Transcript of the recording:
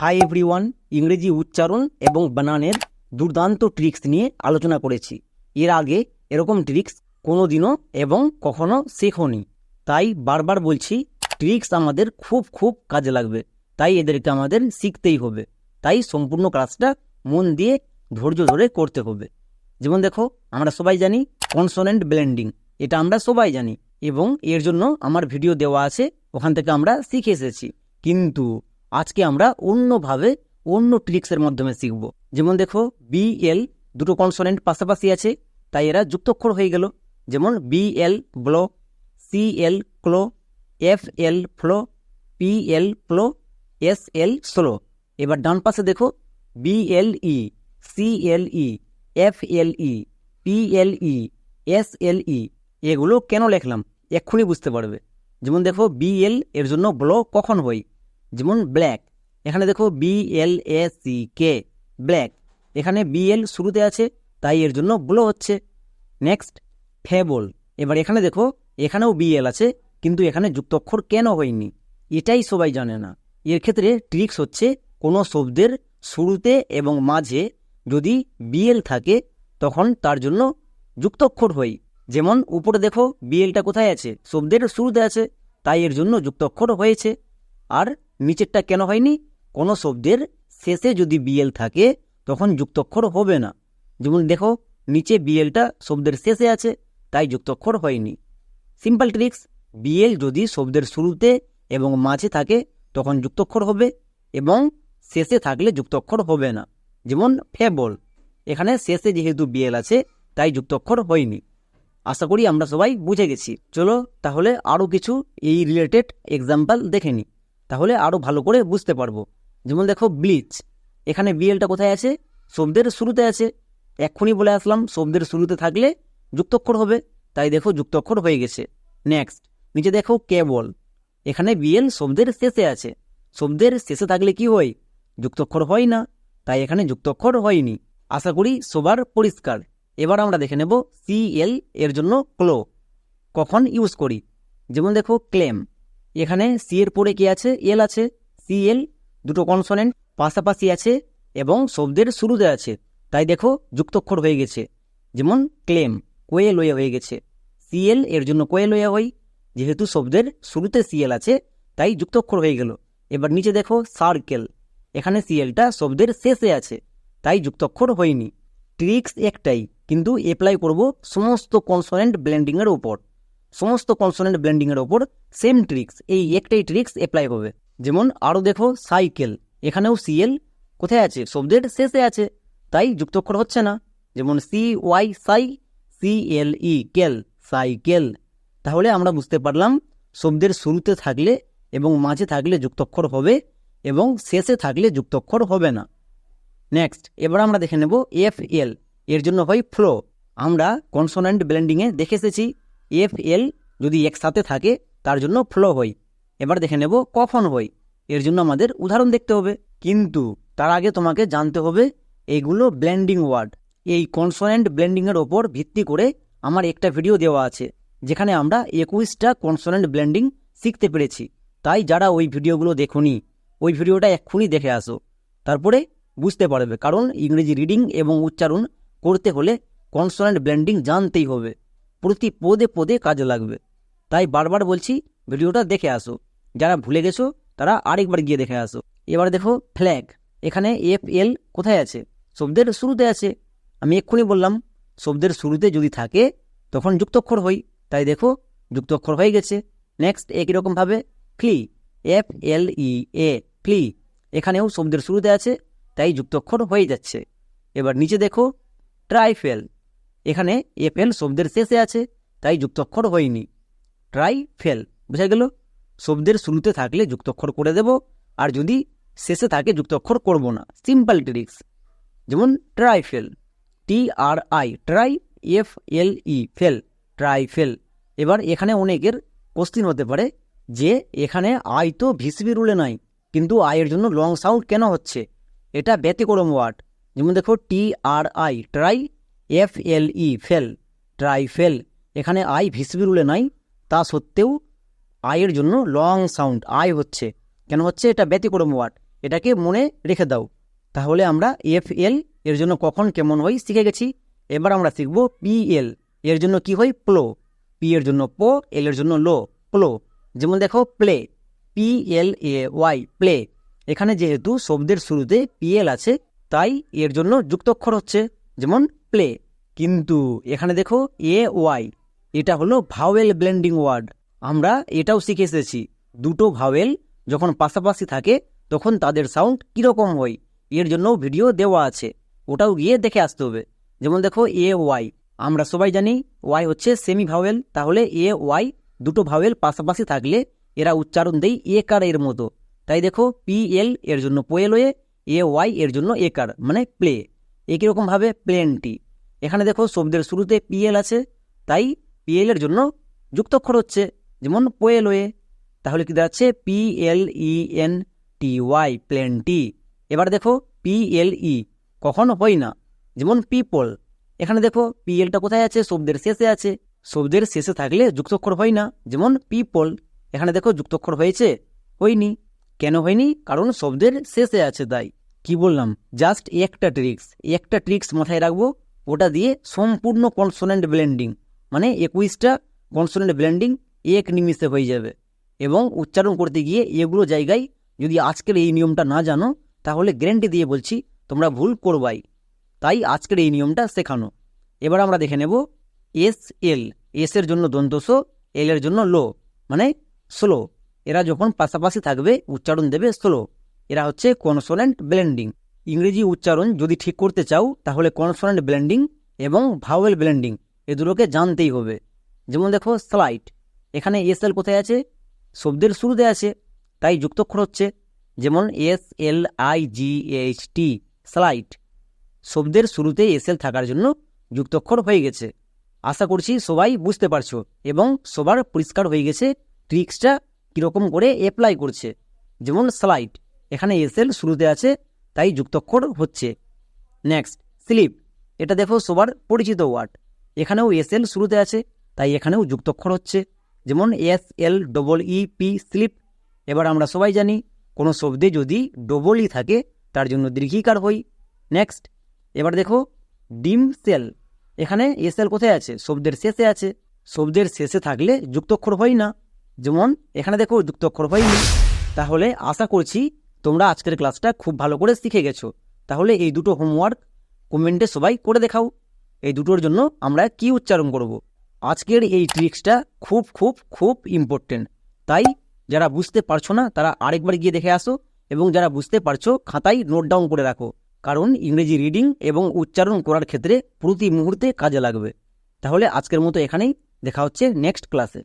Hi everyone ইংরেজি উচ্চারণ এবং বানানের দুর্দান্ত ট্রিক্স নিয়ে আলোচনা করেছি। এর আগে এরকম ট্রিক্স কোনো দিনও এবং কখনো শেখনি। তাই বারবার বলছি ট্রিক্স আমাদের খুব খুব কাজে লাগবে। তাই এদেরকে আমাদের শিখতেই হবে। তাই সম্পূর্ণ ক্লাসটা মন দিয়ে ধৈর্য ধরে করতে হবে। যেমন দেখো, আমরা সবাই জানি কনসোনেন্ট ব্লেন্ডিং এটা আমরা সবাই জানি এবং এর জন্য আমার ভিডিও দেওয়া আছে, ওখান থেকে আমরা শিখে এসেছি। কিন্তু আজকে আমরা অন্যভাবে অন্য ট্রিক্সের মাধ্যমে শিখব। যেমন দেখো বি এল দুটো কনসোনেন্ট পাশাপাশি আছে, তাই এরা যুক্তক্ষর হয়ে গেল। যেমন B L blow C L clo F L flow P L flow S L slow এবার ডান পাশে দেখো B L E C L E F L E P L E S L E এগুলো কেন লেখলাম? এক্ষুনি বুঝতে পারবে। যেমন দেখো বি এল এর জন্য ব্লো কখন হয়? যেমন ব্ল্যাক এখানে দেখো B L A C K black এখানে বিএল শুরুতে আছে, তাই এর জন্য ব্লো হচ্ছে। নেক্সট ফেবল এবার এখানে দেখো, এখানেও বিএল আছে, কিন্তু এখানে যুক্তক্ষর কেন হয়নি? এটাই সবাই জানে না। এর ক্ষেত্রে ট্রিক্স হচ্ছে কোনো শব্দের শুরুতে এবং মাঝে যদি বিএল থাকে, তখন তার জন্য যুক্তক্ষর হয়। যেমন উপরে দেখো বিএলটা কোথায় আছে? শব্দের শুরুতে আছে, তাই এর জন্য যুক্তক্ষর হয়েছে। আর নিচেরটা কেন হয়নি? কোনো শব্দের শেষে যদি বিএল থাকে, তখন যুক্তক্ষর হবে না। যেমন দেখো, নিচে বিএলটা শব্দের শেষে আছে, তাই যুক্তক্ষর হয়নি। সিম্পল ট্রিক্স বিএল যদি শব্দের শুরুতে এবং মাঝে থাকে, তখন যুক্তক্ষর হবে এবং শেষে থাকলে যুক্তক্ষর হবে না। যেমন ফেবল এখানে শেষে যেহেতু বিএল আছে, তাই যুক্তক্ষর হয়নি। আশা করি আমরা সবাই বুঝে গেছি। চলো তাহলে আরও কিছু এই রিলেটেড এক্সাম্পল দেখে নিই। তাহলে আরও ভালো করে বুঝতে পারব। যেমন দেখো ব্লিচ এখানে বিএলটা কোথায় আছে? শব্দের শুরুতে আছে। এক্ষুনি বলে আসলাম, শব্দের শুরুতে থাকলে যুক্তক্ষর হবে। তাই দেখো, যুক্তক্ষর হয়ে গেছে। নেক্সট নিচে দেখো কেবল এখানে বিএল শব্দের শেষে আছে। শব্দের শেষে থাকলে কি হয়? যুক্তক্ষর হয় না। তাই এখানে যুক্তক্ষর হয়নি। আশা করি সবার পরিষ্কার। এবার আমরা দেখে নেব সিএল এর জন্য ক্লো। কখন ইউজ করি? যেমন দেখো ক্লেম এখানে সি এর পরে কি আছে? এল আছে। সিএল দুটো কনসোনেন্ট পাশাপাশি আছে এবং শব্দের শুরুতে আছে। তাই দেখো যুক্তক্ষর হয়ে গেছে। যেমন ক্লেম কোয়ে লয়ে হয়ে গেছে। সিএল এর জন্য কোয়ে লয়া হয়। যেহেতু শব্দের শুরুতে সিএল আছে, তাই যুক্তক্ষর হয়ে গেল। এবার নিচে দেখো সার্কেল এখানে সিএলটা শব্দের শেষে আছে, তাই যুক্তক্ষর হয়নি। ট্রিক্স একটাই, কিন্তু অ্যাপ্লাই করব সমস্ত কনসোনেন্ট ব্লেন্ডিংয়ের ওপর সমস্ত কনসোনেন্ট ব্লেন্ডিংয়ের ওপর সেম ট্রিক্স এই একটাই ট্রিক্স অ্যাপ্লাই হবে যেমন আরও দেখো সাইকেল এখানেও সিএল কোথায় আছে? শব্দের শেষে আছে। তাই যুক্তক্ষর হচ্ছে না। যেমন C Y cy C L E cle cycle তাহলে আমরা বুঝতে পারলাম, শব্দের শুরুতে থাকলে এবং মাঝে থাকলে যুক্তক্ষর হবে এবং শেষে থাকলে যুক্তক্ষর হবে না। নেক্সট এবার আমরা দেখে নেব এফ এল এর জন্য হয় ফ্লো আমরা কনসোনেন্ট ব্লেন্ডিংয়ে দেখে এসেছি। এফ এল যদি একসাথে থাকে, তার জন্য ফ্লো হয়। এবার দেখে নেব কখন হয়। এর জন্য আমাদের উদাহরণ দেখতে হবে। কিন্তু তার আগে তোমাকে জানতে হবে এইগুলো ব্লেন্ডিং ওয়ার্ড এই কনসোনেন্ট ব্লেন্ডিংয়ের ওপর ভিত্তি করে আমার একটা ভিডিও দেওয়া আছে, যেখানে আমরা একুশটা কনসোনেন্ট ব্লেন্ডিং শিখতে পেরেছি। তাই যারা ওই ভিডিওগুলো দেখুনি, ওই ভিডিওটা এক্ষুনি দেখে আসো। তারপরে বুঝতে পারবে, কারণ ইংরেজি রিডিং এবং উচ্চারণ করতে হলে কনসোনেন্ট ব্লেন্ডিং জানতেই হবে। প্রতি পদে পদে কাজে লাগবে। তাই বারবার বলছি, ভিডিওটা দেখে আসো। যারা ভুলে গেছো, তারা আরেকবার গিয়ে দেখে আসো। এবার দেখো ফ্ল্যাগ এখানে এফ এল কোথায় আছে? শব্দের শুরুতে আছে। আমি এক্ষুনি বললাম, শব্দের শুরুতে যদি থাকে, তখন যুক্তক্ষর হই। তাই দেখো, যুক্তক্ষর হয়ে গেছে। নেক্সট একই রকমভাবে flea F L E A flea এখানেও শব্দের শুরুতে আছে, তাই যুক্তক্ষর হয়ে যাচ্ছে। এবার নিচে দেখো ট্রাইফেল এখানে এফেল শব্দের শেষে আছে, তাই যুক্তক্ষর হয়নি। ট্রাই ফেল, বোঝা গেল? শব্দের শুরুতে থাকলে যুক্তক্ষর করে দেব, আর যদি শেষে থাকে যুক্তক্ষর করব না। সিম্পল ট্রিক্স যেমন trifle T R I tri F L E fle trifle এবার এখানে অনেকের কোশ্চিন হতে পারে যে এখানে আই তো ভিসিবি রুলে নাই, কিন্তু আয়ের জন্য লং সাউন্ড কেন হচ্ছে? এটা ব্যতিক্রম ওয়ার্ড যেমন দেখো T R I tri F L E, fle, tri, fle. এখানে আই ভিসিবি রুলে নাই, তা সত্ত্বেও আয়ের জন্য লং সাউন্ড। আই হচ্ছে। কেন হচ্ছে? এটা ব্যতিক্রম ওয়ার্ড। এটাকে মনে রেখে দাও। তাহলে আমরা এফ এল এর জন্য কখন কেমন হয় শিখে গেছি। এবার আমরা শিখব পি এল। এর জন্য কি হয়? প্লো। পি এর জন্য পো, এল এর জন্য লো। প্লো। যেমন দেখো, play. P L A Y, play. এখানে যেহেতু শব্দের শুরুতে পি এল আছে, তাই এর জন্য যুক্তক্ষর হচ্ছে। যেমন প্লে কিন্তু এখানে দেখো এ ওয়াই এটা হলো ভাওয়েল ব্লেন্ডিং ওয়ার্ড আমরা এটাও শিখে এসেছি দুটো ভাওয়েল যখন পাশাপাশি থাকে, তখন তাদের সাউন্ড কীরকম হয়, এর জন্য ভিডিও দেওয়া আছে। ওটাও গিয়ে দেখে আসতে হবে। যেমন দেখো এ ওয়াই আমরা সবাই জানি ওয়াই হচ্ছে সেমি ভাওয়েল তাহলে এ ওয়াই দুটো ভাওয়েল পাশাপাশি থাকলে এরা উচ্চারণ দেয় এ কার এর মতো। তাই দেখো পি এল এর জন্য পোয়েল হয়ে এ ওয়াই এর জন্য এ কার মানে প্লে একই রকমভাবে প্লেনটি এখানে দেখো শব্দের শুরুতে পিএল আছে, তাই পিএল এর জন্য যুক্তক্ষর হচ্ছে যেমন পোয়েল হয়ে তাহলে কি দাঁড়াচ্ছে? P L E N T Y plenty এবার দেখো পি এল ই কখনো হয় না, যেমন পিপল এখানে দেখো পিএলটা কোথায় আছে? শব্দের শেষে আছে। শব্দের শেষে থাকলে যুক্তক্ষর হয় না, যেমন পিপল এখানে দেখো যুক্তক্ষর হয়েছে, হয়নি। কেন হয়নি? কারণ শব্দের শেষে আছে তাই। কি বললাম? জাস্ট একটা ট্রিক্স একটা ট্রিক্স মাথায় রাখব, ওটা দিয়ে সম্পূর্ণ কনসোনেন্ট ব্লেন্ডিং মানে একুশটা কনসোনেন্ট ব্লেন্ডিং এক নিমিষে হয়ে যাবে। এবং উচ্চারণ করতে গিয়ে এগুলো জায়গায় যদি আজকের এই নিয়মটা না জানো, তাহলে গ্যারেন্টি দিয়ে বলছি, তোমরা ভুল করবাই। তাই আজকের এই নিয়মটা শেখানো। এবার আমরা দেখে নেব এস এল এস এর জন্য দন্তস এল এর জন্য লো। মানে স্লো এরা যখন পাশাপাশি থাকবে, উচ্চারণ দেবে স্লো এরা হচ্ছে কনসোনেন্ট ব্লেন্ডিং। ইংরেজি উচ্চারণ যদি ঠিক করতে চাও, তাহলে কনসোনেন্ট ব্লেন্ডিং এবং ভাওয়েল ব্লেন্ডিং এ দুটোকে জানতেই হবে। যেমন দেখো স্লাইট এখানে এস এল কোথায় আছে? শব্দের শুরুতে আছে, তাই যুক্তক্ষর হচ্ছে। যেমন S L I G H T slight শব্দের শুরুতে এস এল থাকার জন্য যুক্তক্ষর হয়ে গেছে। আশা করছি সবাই বুঝতে পারছ এবং সবার পরিষ্কার হয়ে গেছে ট্রিক্সটা কীরকম করে অ্যাপ্লাই করছে। যেমন স্লাইড। এখানে এসএল শুরুতে আছে, তাই যুক্তক্ষর হচ্ছে। নেক্সট স্লিপ এটা দেখো সবার পরিচিত ওয়ার্ড এখানেও এসএল শুরুতে আছে, তাই এখানেও যুক্তক্ষর হচ্ছে। যেমন S L double E P sleep এবার আমরা সবাই জানি, কোনো শব্দে যদি ডবল ই থাকে, তার জন্য দীর্ঘিকার হই। নেক্সট এবার দেখো, ডিম সেল। এখানে এসএল কোথায় আছে? শব্দের শেষে আছে। শব্দের শেষে থাকলে যুক্তক্ষর হয় না। যেমন, এখানে দেখো যুক্তক্ষর হয়নি। তাহলে আশা করছি তোমরা আজকের ক্লাসটা খুব ভালো করে শিখে গেছো। তাহলে এই দুটো হোমওয়ার্ক কমেন্টে সবাই করে দেখাও। এই দুটোর জন্য আমরা কি উচ্চারণ করব। আজকের এই ট্রিক্সটা খুব খুব খুব ইম্পর্টেন্ট তাই যারা বুঝতে পারছ না, তারা আরেকবার গিয়ে দেখে আসো এবং যারা বুঝতে পারছ, খাতায় নোট ডাউন করে রাখো। কারণ ইংরেজি রিডিং এবং উচ্চারণ করার ক্ষেত্রে প্রতি মুহূর্তে কাজে লাগবে। তাহলে আজকের মতো এখানেই। দেখা হচ্ছে নেক্সট ক্লাসে